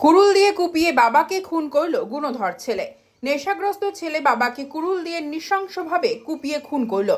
কুরুল দিয়ে কুপিয়ে বাবাকে খুন করল গুণধর ছেলে। নেশাগ্রস্ত ছেলে বাবাকে কুরুল দিয়ে নৃশংসভাবে কুপিয়ে খুন করল।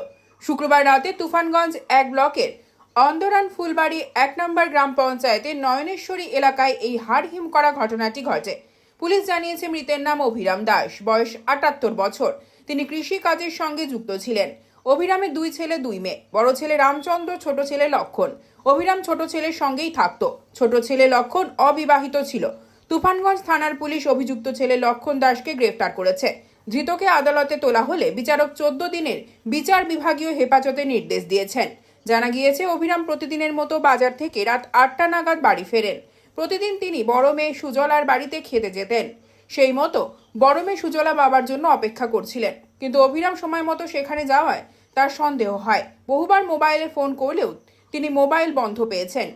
শুক্রবার রাতে তুফানগঞ্জ এক ব্লকের অন্দরান ফুলবাড়ি এক নম্বর গ্রাম পঞ্চায়েতের নয়নেশ্বরী এলাকায় এই হাড়হিম করা ঘটনাটি ঘটে। পুলিশ জানিয়েছে মৃতের নাম অভিরাম দাস, বয়স আটাত্তর বছর। তিনি কৃষি কাজের সঙ্গে যুক্ত ছিলেন। অভিরামের দুই ছেলে, দুই মেয়ে। বড় ছেলে রামচন্দ্র, ছোট ছেলে লক্ষণ। অভিরাম ছোট ছেলের সঙ্গেই থাকতো। ছোট ছেলে লক্ষণ অবিবাহিত ছিল। তুফানগঞ্জ থানার পুলিশ অভিযুক্ত ছেলে লক্ষণ দাসকে গ্রেফতার করেছে। ধৃতকে আদালতে তোলা হলে বিচারক চোদ্দ দিনের বিচার বিভাগীয় হেফাজতে নির্দেশ দিয়েছেন। জানা গিয়েছে, অভিরাম প্রতিদিনের মতো বাজার থেকে রাত আটটা নাগাদ বাড়ি ফেরেন। প্রতিদিন তিনি বড় মেয়ে সুজলার বাড়িতে খেতে যেতেন। সেই মতো বড় মেয়ে সুজলা বাবার জন্য অপেক্ষা করছিলেন। কিন্তু অভিরাম সময় মতো সেখানে যাওয়ায় তার সন্দেহ হয়। বহুবার মোবাইলে ফোন করলেও তিনি মোবাইল বন্ধ পেয়েছেন।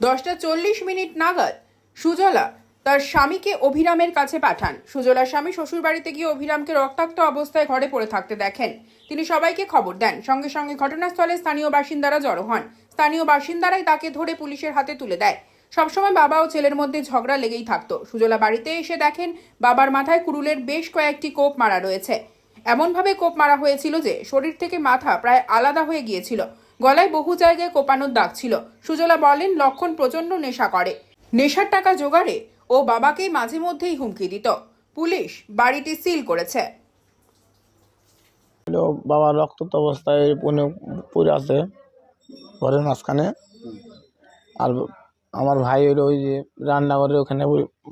দশটা চল্লিশ মিনিট নাগাদ সুজলা তার স্বামীকে অভিরামের কাছে পাঠান। সুজলার স্বামী শ্বশুর বাড়িতে গিয়ে অভিরামকে রক্তাক্ত অবস্থায় ঘরে পড়ে থাকতে দেখেন। তিনি সবাইকে খবর দেন। সঙ্গে সঙ্গে ঘটনাস্থলে স্থানীয় বাসিন্দারা জড়ো হন। স্থানীয় বাসিন্দারাই তাকে ধরে পুলিশের হাতে তুলে দেয়। সবসময় বাবা ও ছেলের মধ্যে ঝগড়া লেগেই থাকতো। সুজলা বাড়িতে এসে দেখেন বাবার মাথায় কুড়ুলের বেশ কয়েকটি কোপ মারা রয়েছে। এমনভাবে কোপ মারা হয়েছিল যে শরীর থেকে মাথা প্রায় আলাদা হয়ে গিয়েছিল। গলায় বহু জায়গায় কোপানোর দাগ ছিল। সুজলা বলেন, লক্ষণ প্রচণ্ড নেশা করে। নেশার টাকা জোগাড়ে ও বাবাকে মাঝে মধ্যেই হুমকি দিত। পুলিশ বাড়িটি সিল করেছে। বাবার রক্তাক্ত অবস্থায় পনে পড়ে আছে ঘরের মাঝখানে। আর আমার ভাই হলো ওই যে রান্নাঘরে ওখানে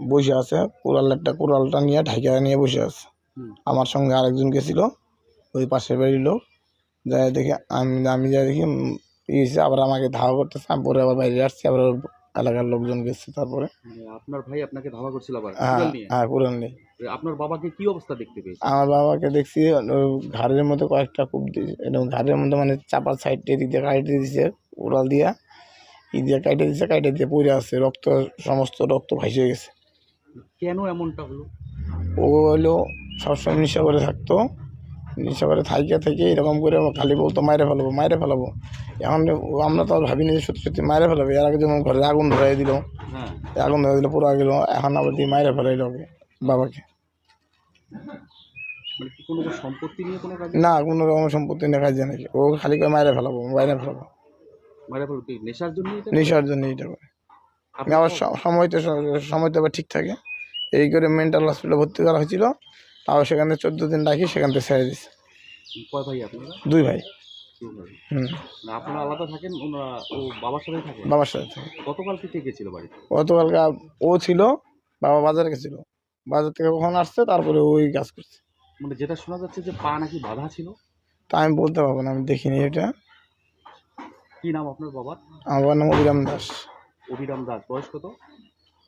বসে আছে কুড়াল একটা কুড়ালটা নিয়ে ঢাকা নিয়ে বসে আছে। আমার সঙ্গে আরেকজন গেছিল ওই পাশের বাড়ির লোক। যাই দেখি আমি আমি যাই দেখি উম, আবার আমাকে ধাওয়া করতেছে আমি পরে আবার বাইরে আসছি আবার ওর এলাকার লোকজন গেছে তারপরে। মানে আপনার ভাই আপনাকে ধাওয়া করছিল আবার হ্যাঁ কুড়াল নিয়ে? হ্যাঁ কুড়াল নিয়ে। আপনার বাবাকে কি অবস্থা দেখতে পেয়েছে আমার বাবাকে দেখছি ঘাড়ের মধ্যে কয়েকটা কূপ দিয়েছে এবং ঘাড়ের মধ্যে মানে চাপার সাইড এদিক দিয়ে কাটে দিয়েছে উড়াল দিয়া ই দিয়ে কাটে দিয়েছে কাটে দিয়ে পড়ে আছে রক্ত সমস্ত রক্ত ভাসে গেছে। কেন এমনটা হলো? ও হলো সবসময় নেশা করে থাকতো করে থাইকে থেকে এরকম করে খালি বলতো মাইরে ফেলাবো মাইরে ফেলাবো। এখন আমরা তো আর ভাবিনি যে সত্যি সত্যি মাইরে ফেলাবে। এর আগে যেমন ঘরে আগুন ধরাই দিল হ্যাঁ। আগুন ধরে দিল পুরো গেল এখন আবার দিয়ে মাইরে ফেলাইল ওকে বাবাকে। মানে নিয়ে কাজ? না কোনো রকম সম্পত্তি দেখা যায় নাকি ও খালি করে মাইরে ফেলাবো মাইরে ফেলাবো। নেশার জন্য এটা? করে। আবার সময় তো সময় তো আবার ঠিক থাকে। এই করে মেন্টাল হসপিটালে ভর্তি করা হয়েছিল। তাও সেখান চোদ্দ দিন রাখি সেখান থেকে ছেড়ে দিচ্ছে কয় ভাই আপনারা? দুই ভাই। ভাই। হুম। আপনারা আলাদা থাকেন? ওনারা ও বাবার সাথে থাকেন বাবার সাথে থাকে। গতকাল থেকে গেছিল বাড়িতে? গতকালকে ও ছিল বাবা বাজারে গেছিল। বাজার থেকে কখন আসছে তারপরে ওই কাজ করছে। মানে যেটা শোনা যাচ্ছে যে পা নাকি বাধা ছিল? তা আমি বলতে পারব না আমি দেখিনি এটা। কি নাম আপনার বাবার? আমার নাম অভিরাম দাস। অভিরাম দাস। বয়স কত?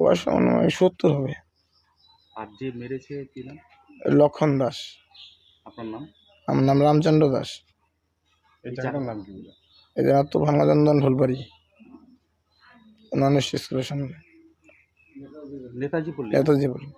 বয়স সত্তর হবে। আর যে মেরেছে কি নাম? লক্ষণ দাস। আপনার নাম? আমার নাম রামচন্দ্র দাস। এই জায়গার নাম কি এদের তো ভাঙাচন্দন ফুলবাড়ি। নন স্কুলের সামনে। নেতাজি বলি নেতাজি বলি